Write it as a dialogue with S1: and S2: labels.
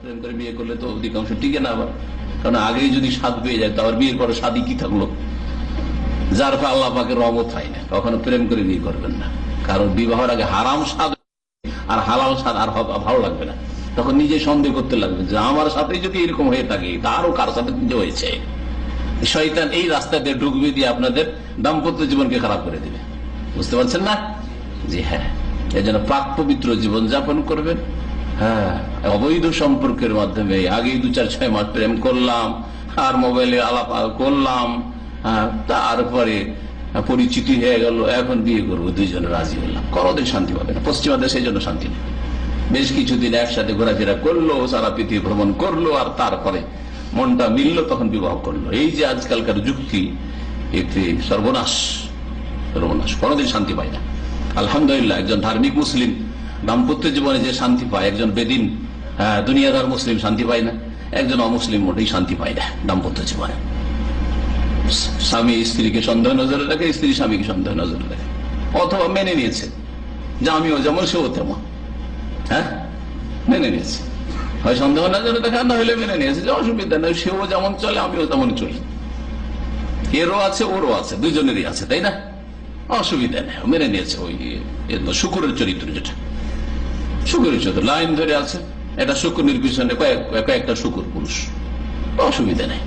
S1: প্রেম করে বিয়ে করলে তো অধিকাংশ টিকে না আবার। কারণ আগেই যদি স্বাদ পেয়ে যায় বিয়ের পরে স্বাদই কি থাকল? যার ফলে আল্লাহ পাকে হয় না। কখনো প্রেম করে বিয়ে করবেন না। কারণ আগে হারাম স্বাদ আর স্বাদ আর ভালো লাগবে না। তখন নিজে সন্দেহ করতে লাগবে যে আমার সাথে যদি এরকম হয়ে থাকে তারও কার সাথে হয়েছে? শয়তান এই রাস্তা দিয়ে ঢুকবে দিয়ে আপনাদের দাম্পত্য জীবনকে খারাপ করে দিবে। বুঝতে পারছেন না? জি হ্যাঁ। এই জন্য পাক পবিত্র জীবন যাপন করবেন। হ্যাঁ অবৈধ সম্পর্কের মাধ্যমে আগেই দু চার ছয় মাস প্রেম করলাম আর মোবাইলে আলাপ করলাম হ্যাঁ, তারপরে পরিচিতি হয়ে গেল এখন বিয়ে করব দুইজনে রাজি হলাম। কোনোদিন শান্তি পাবে না পশ্চিমা দেশে জন্য শান্তি নেই। বেশ কিছুদিন একসাথে ঘোরাফেরা করল সারা পৃথিবী ভ্রমণ করল আর তারপরে মনটা মিললো তখন বিবাহ করল। এই যে আজকালকার যুক্তি এতে সর্বনাশ সর্বনাশ কোনোদিন শান্তি পায় না। আলহামদুলিল্লাহ একজন ধার্মিক মুসলিম দাম্পত্য জীবনে যে শান্তি পায়, একজন বেদিন দুনিয়াদার মুসলিম শান্তি পায় না, একজন অমুসলিম মোটেই শান্তি পায় না দাম্পত্য জীবনে। স্বামী স্ত্রীকে সন্দেহ নজরে রাখে, স্ত্রী স্বামীকে সন্দেহ নজরে রাখে। অথবা মেনে নিয়েছে, যে আমিও যেমন, সেও তেমন। হ্যাঁ? মেনে নিয়েছে। হয় সন্দেহ নজরে দেখা না হলে মেনে নিয়েছে, যে অসুবিধা নেই, সেও যেমন চলে, আমিও তেমন চলি। এরও আছে, ওরও আছে দুজনেরই আছে, তাই না? অসুবিধা নেই, মেনে নিয়েছে ওই শুকুরের চরিত্র যেটা। শুকুরের হিসেবে লাইন ধরে আছে। এটা শুকুরের পিছনে কয়েক কয়েকটা শুকুর পুরুষ। অসুবিধা নেই।